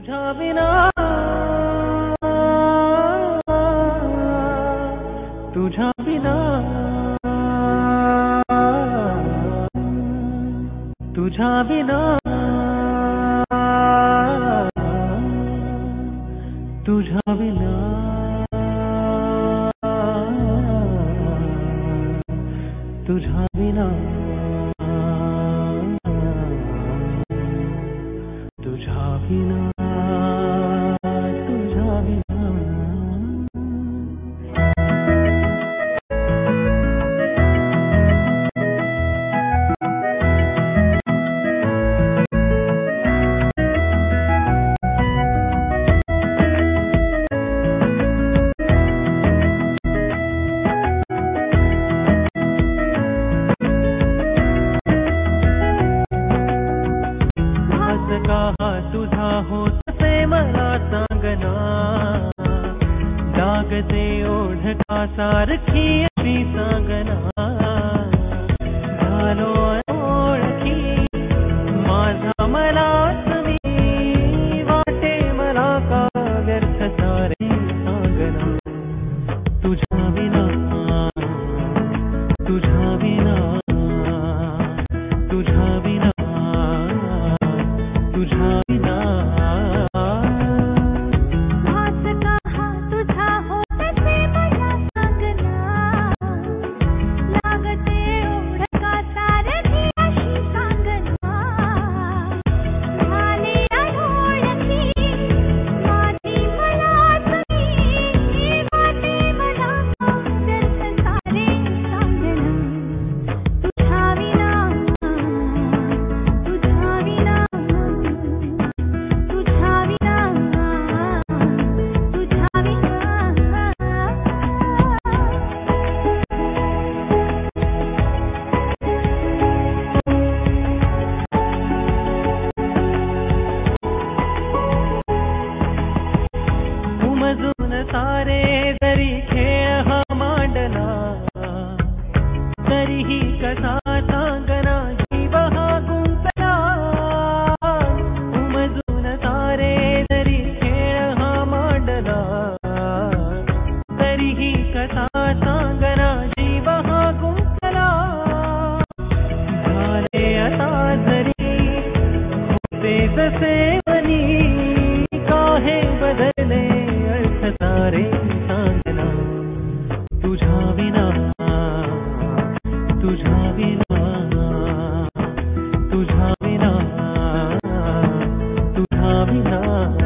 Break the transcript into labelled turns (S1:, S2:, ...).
S1: তুঝা বিনা তুঝা বিনা तुझा से मला सांगना। लागते ओढ का सारखी सांगना।
S2: enough.